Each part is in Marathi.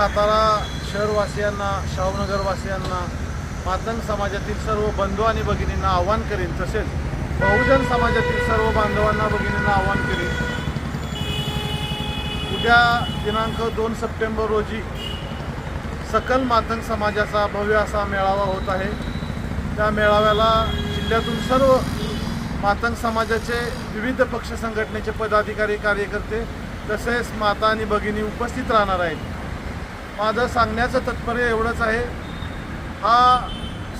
सातारा शहरवासियांना शाहूनगरवासियांना मातंग समाजातील सर्व बंधू आणि भगिनींना आव्हान करेन. तसेच बहुजन समाजातील सर्व बांधवांना भगिनींना आव्हान करेन. उद्या दिनांक दोन सप्टेंबर रोजी सकल मातंग समाजाचा भव्य असा मेळावा होत आहे. त्या मेळाव्याला जिल्ह्यातून सर्व मातंग समाजाचे विविध पक्ष संघटनेचे पदाधिकारी कार्यकर्ते तसेच माता आणि भगिनी उपस्थित राहणार आहेत. माझं सांगण्याचं तात्पर्य एवढंच आहे. हा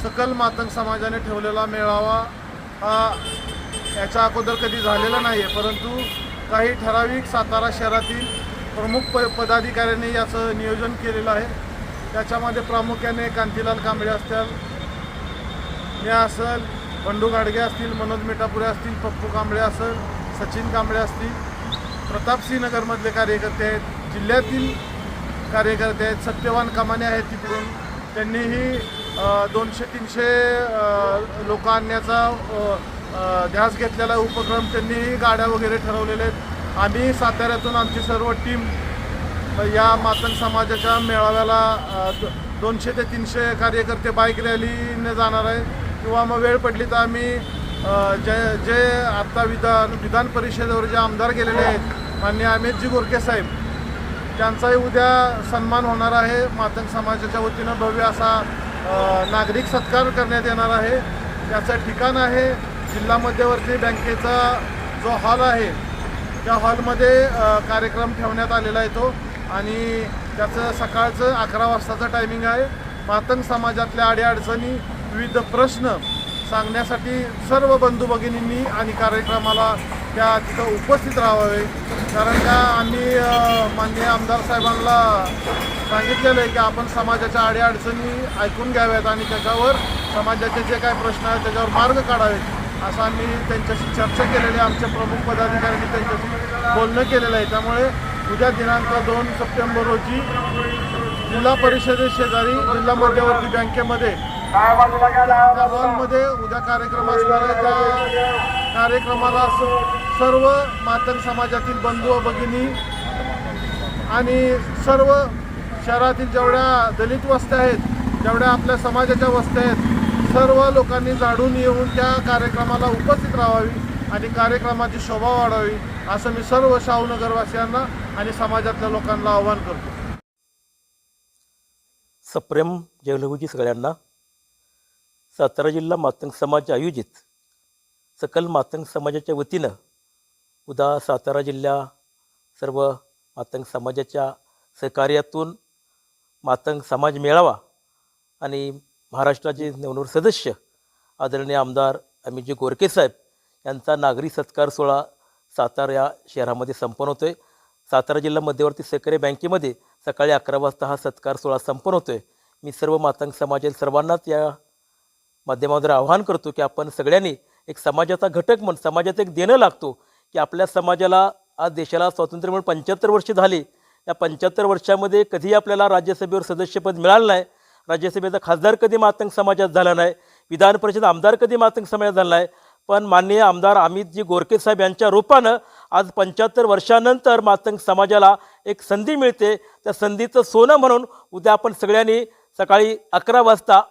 सकल मातंग समाजाने ठेवलेला मेळावा हा याच्या अगोदर कधी झालेला नाही आहे परंतु काही ठराविक सातारा शहरातील प्रमुख प पदाधिकाऱ्यांनी याचं नियोजन केलेलं आहे. त्याच्यामध्ये प्रामुख्याने कांतीलाल कांबळे असतील मी असल बंडू गाडगे असतील मनोज मिठापुरे असतील पप्पू कांबळे असेल सचिन कांबळे असतील प्रतापसिंह नगरमधले कार्यकर्ते आहेत. जिल्ह्यातील कार्यकर्ते आहेत सत्यवान कमाने आहेत तिकडून. त्यांनीही दोनशे तीनशे लोक आणण्याचा ध्यास घेतलेला उपक्रम त्यांनीही गाड्या वगैरे ठरवलेले आहेत. आम्ही साताऱ्यातून आमची सर्व टीम या मातंग समाजाच्या मेळाव्याला दो- दोनशे ते तीनशे कार्यकर्ते बाईक रॅलीने जाणार आहे. किंवा मग वेळ पडली तर आम्ही जे जे आत्ता विधान विधान परिषदेवर जे आमदार गेलेले आहेत माननीय अमितजी गोरके साहेब त्यांचाही उद्या सन्मान होणार आहे मातंग समाजाच्या वतीनं भव्य असा नागरिक सत्कार करण्यात येणार आहे. त्याचं ठिकाण आहे जिल्हा मध्यवर्ती बँकेचा जो हॉल आहे. त्या हॉलमध्ये कार्यक्रम ठेवण्यात आलेला आहे तो. आणि त्याचं सकाळचं अकरा वाजताचं टायमिंग आहे. मातंग समाजातल्या अडीअडचणी विविध प्रश्न सांगण्यासाठी सर्व बंधू भगिनींनी आणि कार्यक्रमाला त्या तिथं उपस्थित राहावे. कारण का आम्ही माननीय आमदार साहेबांना सांगितलेलं आहे की आपण समाजाच्या अडीअडचणी ऐकून घ्याव्यात आणि त्याच्यावर समाजाचे जे काय प्रश्न आहेत त्याच्यावर मार्ग काढावेत. असं आम्ही त्यांच्याशी चर्चा केलेली आहे. आमच्या प्रमुख पदाधिकाऱ्यांनी त्यांच्याशी बोलणं केलेलं आहे. त्यामुळे उद्या दिनांक दोन सप्टेंबर रोजी जिल्हा परिषदे शेजारी जिल्हा मध्यवर्ती बँकेमध्ये त्या हॉलमध्ये उद्या कार्यक्रम असणार आहे. त्या कार्यक्रमाला सर्व मातंग समाजातील बंधू भगिनी आणि सर्व शहरातील जेवढ्या दलित वस्त्या आहेत जेवढ्या आपल्या समाजाच्या वस्त्या आहेत सर्व लोकांनी झाडून येऊन त्या कार्यक्रमाला उपस्थित राहावी आणि कार्यक्रमाची शोभा वाढावी असं मी सर्व शाहूनगरवासियांना आणि समाजातल्या लोकांना आवाहन करतो. सप्रेम जयलघुजी सगळ्यांना सातारा जिल्हा मातंग समाज आयोजित सकल मातंग समाजाच्या वतीनं उदा सातारा जिल्हा सर्व मातंग समाजाच्या सहकार्यातून मातंग समाज मेळावा आणि महाराष्ट्राचे नवनवर सदस्य आदरणीय आमदार अमितजी गोरके साहेब यांचा नागरी सत्कार सोहळा सातारा या शहरामध्ये संपन्न होतो आहे सातारा जिल्हा मध्यवर्ती सहकारी बँकेमध्ये सकाळी अकरा वाजता हा सत्कार सोहळा संपन्न होतो आहे मी सर्व मातंग समाजातील सर्वांनाच या माध्यमाद्वारे आवाहन करतो की आपण सगळ्यांनी एक समाजाचा घटक म्हणून समाजाचं एक देणं लागतो की आपल्या समाजाला आज देशाला स्वातंत्र्य मिळून पंच्याहत्तर वर्ष झाली. या पंच्याहत्तर वर्षामध्ये कधी आपल्याला राज्यसभेवर सदस्यपद मिळालं नाही. राज्यसभेचा खासदार कधी मातंग समाजात झाला नाही? विधान परिषद आमदार कधी मातंग समाजात झाला नाही? पण माननीय आमदार अमितजी गोरके साहेब यांच्या रूपानं आज पंच्याहत्तर वर्षानंतर मातंग समाजाला एक संधी मिळते. त्या संधीचं सोनं म्हणून उद्या आपण सगळ्यांनी सकाळी अकरा वाजता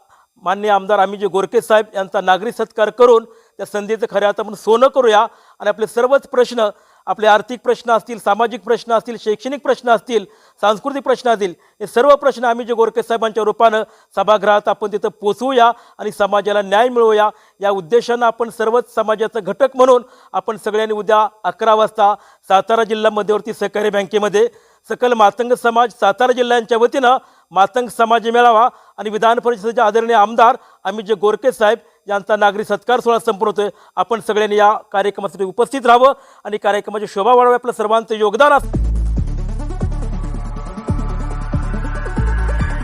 माननीय आमदार आम्ही जे गोरखे साहेब यांचा नागरी सत्कार करून त्या संधीचं खऱ्या आता आपण सोनं करूया आणि आपले सर्वच प्रश्न आपले आर्थिक प्रश्न असतील सामाजिक प्रश्न असतील शैक्षणिक प्रश्न असतील सांस्कृतिक प्रश्न असतील हे सर्व प्रश्न आम्ही जे गोरखे साहेबांच्या रूपानं सभागृहात आपण तिथं पोचवूया आणि समाजाला न्याय मिळवूया. या उद्देशानं आपण सर्वच समाजाचा घटक म्हणून आपण सगळ्यांनी उद्या अकरा वाजता सातारा जिल्हा मध्यवर्ती सहकारी बँकेमध्ये सकल मातंग समाज सातारा जिल्ह्यांच्या वतीनं मातंग समाज मेळावा आणि विधान परिषदेचे आदरणीय आमदार अमित जे गोरके साहेब यांचा नागरी सत्कार सोहळा संपन्न होतोय. आपण सगळ्यांनी या कार्यक्रमासाठी उपस्थित राहावं आणि कार्यक्रमाची शोभा वाढावी. आपलं सर्वांचं योगदान असतं